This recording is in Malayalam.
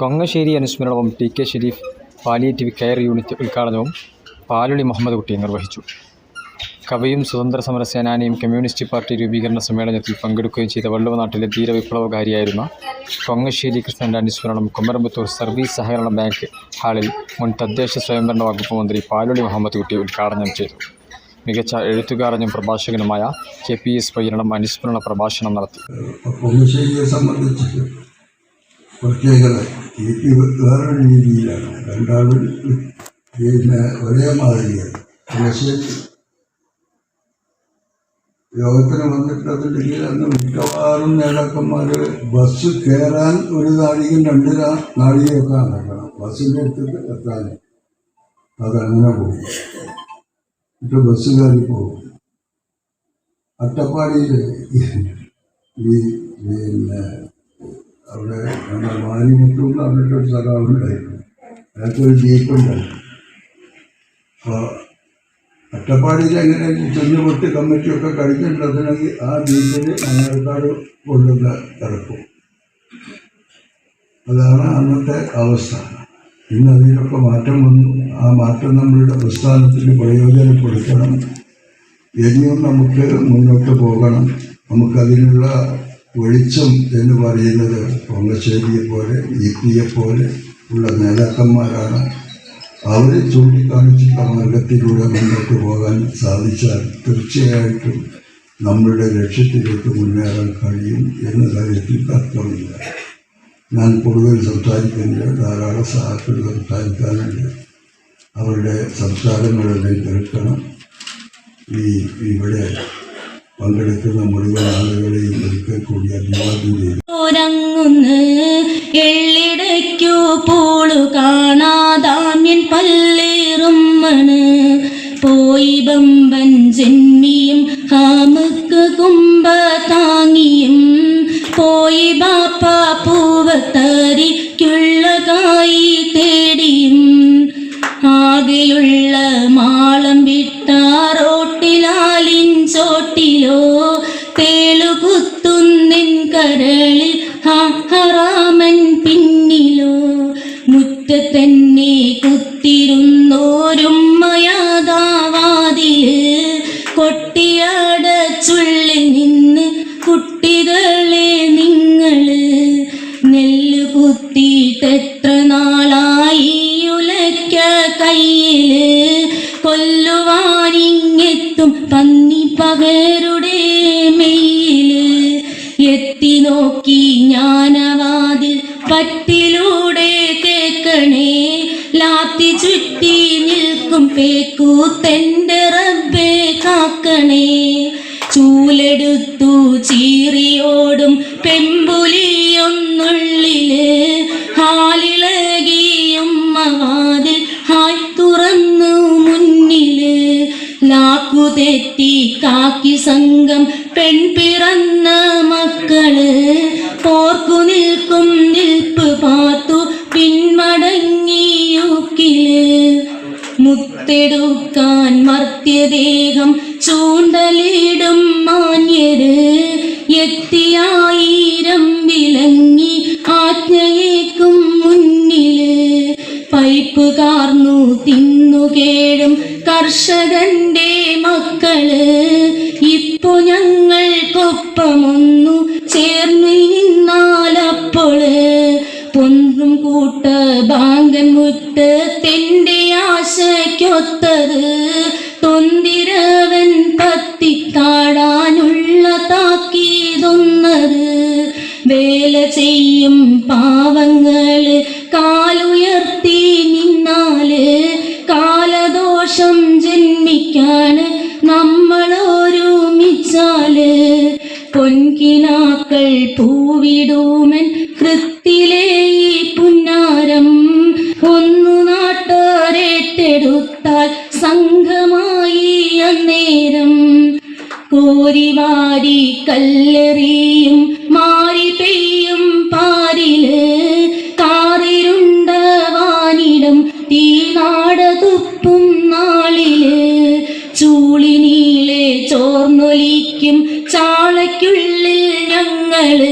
Kongassery അനുസ്മരണവും T K Sharif palliative care unit ഉദ്ഘാടനവും പാലുളി മുഹമ്മദ് കുട്ടി നിർവഹിച്ചു. കവിയും സ്വതന്ത്ര സമര സേനാനിയും കമ്മ്യൂണിസ്റ്റ് പാർട്ടി രൂപീകരണ സമ്മേളനത്തിൽ പങ്കെടുക്കുകയും ചെയ്ത വള്ളുവനാട്ടിലെ ധീരവിപ്ലവകാരിയായിരുന്ന കൊങ്ങശ്ശേരി കൃഷ്ണന്റെ അനുസ്മരണം കുമരമ്പത്തൂർ സർവീസ് സഹകരണ ബാങ്ക് ഹാളിൽ മുൻ തദ്ദേശ സ്വയംഭരണ വകുപ്പ് മന്ത്രി പാലുളി മുഹമ്മദ് കുട്ടി ഉദ്ഘാടനം ചെയ്തു. മികച്ച എഴുത്തുകാരനും പ്രഭാഷകനുമായ കെ പി എസ് പയ്യരണം അനുസ്മരണ പ്രഭാഷണം നടത്തി. സംബന്ധിച്ച് പ്രത്യേകത എനിക്ക് വേറൊരു രീതിയിലാണ്. രണ്ടാളും പിന്നെ ഒരേ മാതിരിയാണ് പക്ഷേ യോഗത്തിന് വന്നിട്ടുണ്ടെങ്കിൽ അന്ന് മിക്കവാറും നേതാക്കന്മാർ ബസ് കയറാൻ ഒരു നാഴികയും രണ്ട് നാഴികയൊക്കെ നടക്കണം. ബസ്സിന്റെ അടുത്ത് എത്താൻ. അതങ്ങനെ പോകും. എന്നിട്ട് ബസ് കയറി പോകും. അട്ടപ്പാടിയിൽ ഈ പിന്നെ അവിടെ നമ്മുടെ മാനിമുട്ടു അവരുടെ ഒരു സഖാവുണ്ടായിരുന്നു. അയാൾക്ക് ഒരു ജീപ്പുണ്ടായിരുന്നു. അപ്പോൾ അട്ടപ്പാടിയിൽ എങ്ങനെ ചെന്ന് പൊട്ട് കമ്മിറ്റിയൊക്കെ കഴിഞ്ഞിട്ടുണ്ടെങ്കിൽ ആ ജീപ്പിൽ മണ്ണാർക്കാട് കൊണ്ടുള്ള ഇറക്കും അതാണ് അന്നത്തെ അവസ്ഥ. ഇന്ന് അതിനൊക്കെ മാറ്റം വന്നു. ആ മാറ്റം നമ്മളുടെ പ്രസ്ഥാനത്തിന് പ്രയോജനപ്പെടുത്തണം. ഇനിയും നമുക്ക് മുന്നോട്ട് പോകണം. നമുക്കതിനുള്ള വെളിച്ചം എന്ന് പറയുന്നത് പൊങ്ങശ്ശേരിയെ പോലെ ഇ പിയെ പോലെ ഉള്ള നേതാക്കന്മാരാണ്. അവരെ ചൂണ്ടിക്കാണിച്ചിട്ടുള്ള മാർഗത്തിലൂടെ മുന്നോട്ട് പോകാൻ സാധിച്ചാൽ തീർച്ചയായിട്ടും നമ്മളുടെ ലക്ഷ്യത്തിലേക്ക് മുന്നേറാൻ കഴിയും എന്ന കാര്യത്തിൽ തർക്കമില്ല. ഞാൻ കൂടുതൽ സംസാരിക്കുന്നില്ല ധാരാളം സഹാക്കൾ സംസാരിക്കാനുണ്ട്. അവരുടെ സംസാരങ്ങളെല്ലാം കേൾക്കണം. ഈ ഇവിടെ പങ്കെടുക്കുന്ന മുഴുവൻ ആളുകളെയും ഒരിക്കൽ കൂടി കാണാതാമ്യൻ പോയി ബമ്പൻ ജന്മിയും തേളുകുത്തുന്നിൻ കരളിൽ ഹറാമൻ പിന്നിലോ മുറ്റത്തന്നെ കുത്തിരുന്നോരുമ്മയാതാവാതിൽ കൊട്ടിയാടച്ചുള്ളിൽ നിന്ന് കുട്ടികളെ നിങ്ങൾ നെല്ല് കുത്തിയിട്ടെത്ര ചുറ്റി നിൽക്കും പേക്കൂത്തെന്റെ റബ്ബേ കാക്കണേ. ചൂലെടുത്തു ചീറിയോടും പെമ്പുലിയൊന്നുള്ളിൽ ഹാലിളകിയും മവാതിൽ ഹായ് തുറന്നു മുന്നിൽ. ലാക്കു തെറ്റി കാക്കി സംഘം പെൺപിറന്ന മക്കൾ പോർക്കു നിൽക്കും നിൽപ്പ് പാത്തു മുത്തെടുക്കാൻ മർത്യദേഹം ചൂണ്ടലിടും മാന്യര്. എത്തിയായിരം വിലങ്ങി ആജ്ഞയേക്കും മുന്നിൽ. പൈപ്പ് കാർന്നു തിന്നുകേഴും കർഷകന്റെ മക്കൾ. ഇപ്പൊ ഞങ്ങൾക്കൊപ്പമൊന്നു ചേർന്നു നിന്നാലപ്പോൾ പൊന്നും കൂട്ട ബാങ്കൻ മുറ്റത്തിന്റെ ആശയ്ക്കൊത്തത് തൊന്തിരവൻ കത്തിത്താടാനുള്ള താക്കീതൊന്നത്. വേല ചെയ്യും പാവങ്ങൾ കാലുയർത്തി നിന്നാൽ കാലദോഷം ജന്മിക്കാണ് നമ്മളൊരുമിച്ചാൽ പൊൻകിനാക്കൾ പൂവിടൂമൻ കൃത്തിലെ എറിയും മാറി പെയ്യും പാരിൽ. കാറിരുണ്ട വാനിടം തീനാട തുപ്പും നാളിൽ. ചൂളിനീലെ ചോർന്നൊലിക്കും ചാളയ്ക്കുള്ളിൽ ഞങ്ങൾ.